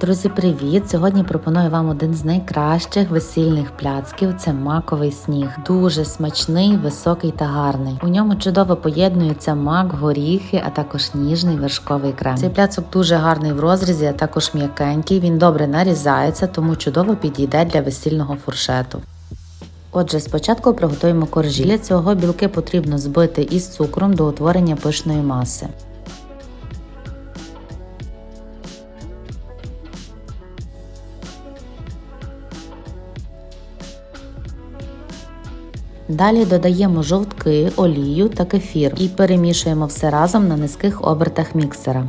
Друзі, привіт! Сьогодні пропоную вам один з найкращих весільних пляцків. Це маковий сніг. Дуже смачний, високий та гарний. У ньому чудово поєднуються мак, горіхи, а також ніжний вершковий крем. Цей пляцок дуже гарний в розрізі, а також м'якенький. Він добре нарізається, тому чудово підійде для весільного фуршету. Отже, спочатку приготуємо коржі. Для цього білки потрібно збити із цукром до утворення пишної маси. Далі додаємо жовтки, олію та кефір і перемішуємо все разом на низьких обертах міксера.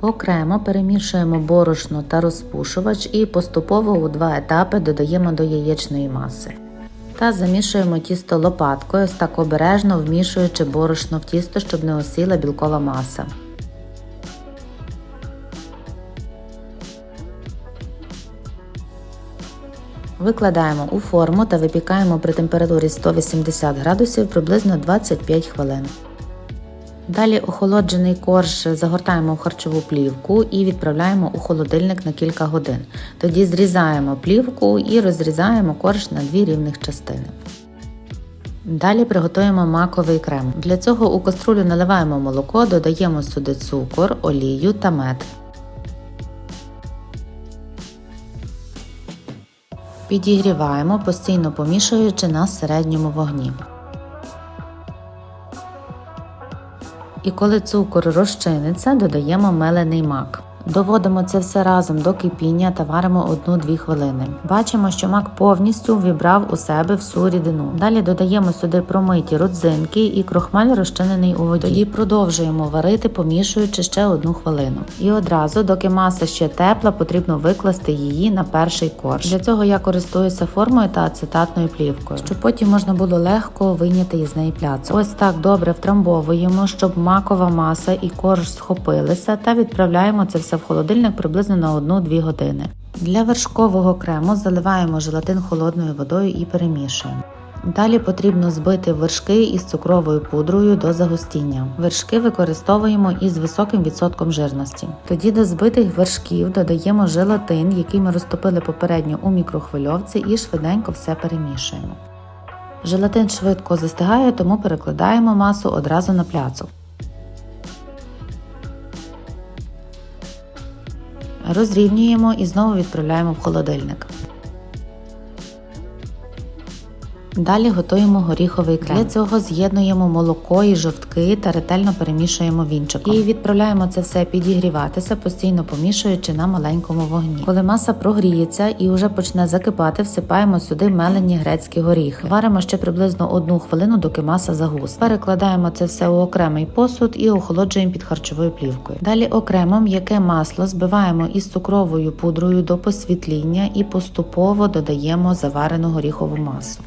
Окремо перемішуємо борошно та розпушувач і поступово у два етапи додаємо до яєчної маси. Та замішуємо тісто лопаткою, ось так обережно вмішуючи борошно в тісто, щоб не осіла білкова маса. Викладаємо у форму та випікаємо при температурі 180 градусів приблизно 25 хвилин. Далі охолоджений корж загортаємо в харчову плівку і відправляємо у холодильник на кілька годин. Тоді зрізаємо плівку і розрізаємо корж на дві рівних частини. Далі приготуємо маковий крем. Для цього у каструлю наливаємо молоко, додаємо сюди цукор, олію та мед. Підігріваємо, постійно помішуючи на середньому вогні. І коли цукор розчиниться, додаємо мелений мак. Доводимо це все разом до кипіння та варимо 1-2 хвилини. Бачимо, що мак повністю вібрав у себе всю рідину. Далі додаємо сюди промиті родзинки і крохмаль розчинений у воді. Тоді продовжуємо варити, помішуючи ще одну хвилину. І одразу, доки маса ще тепла, потрібно викласти її на перший корж. Для цього я користуюся формою та ацетатною плівкою, щоб потім можна було легко вийняти із неї пляцок. Ось так добре втрамбовуємо, щоб макова маса і корж схопилися, та відправляємо це все в холодильник приблизно на 1-2 години. Для вершкового крему заливаємо желатин холодною водою і перемішуємо. Далі потрібно збити вершки із цукровою пудрою до загустіння. Вершки використовуємо із високим відсотком жирності. Тоді до збитих вершків додаємо желатин, який ми розтопили попередньо у мікрохвильовці, і швиденько все перемішуємо. Желатин швидко застигає, тому перекладаємо масу одразу на пляцок. Розрівнюємо і знову відправляємо в холодильник. Далі готуємо горіховий крем. Для цього з'єднуємо молоко і жовтки та ретельно перемішуємо вінчиком. І відправляємо це все підігріватися, постійно помішуючи на маленькому вогні. Коли маса прогріється і вже почне закипати, всипаємо сюди мелені грецькі горіхи. Варимо ще приблизно одну хвилину, доки маса загусне. Перекладаємо це все у окремий посуд і охолоджуємо під харчовою плівкою. Далі окремо м'яке масло збиваємо із цукровою пудрою до посвітління і поступово додаємо заварену горіхову масу.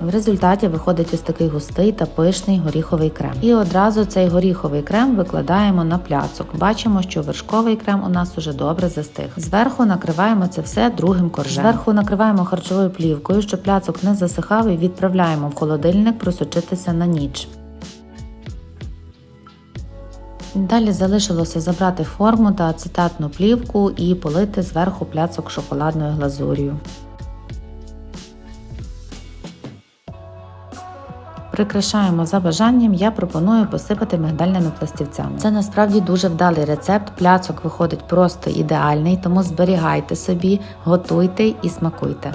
В результаті виходить ось такий густий та пишний горіховий крем. І одразу цей горіховий крем викладаємо на пляцок. Бачимо, що вершковий крем у нас уже добре застиг. Зверху накриваємо це все другим коржем. Зверху накриваємо харчовою плівкою, щоб пляцок не засихав і відправляємо в холодильник просочитися на ніч. Далі залишилося забрати форму та ацетатну плівку і полити зверху пляцок шоколадною глазур'ю. Прикрашаємо за бажанням, я пропоную посипати мигдальними пластівцями. Це насправді дуже вдалий рецепт. Пляцок виходить просто ідеальний, тому зберігайте собі, готуйте і смакуйте.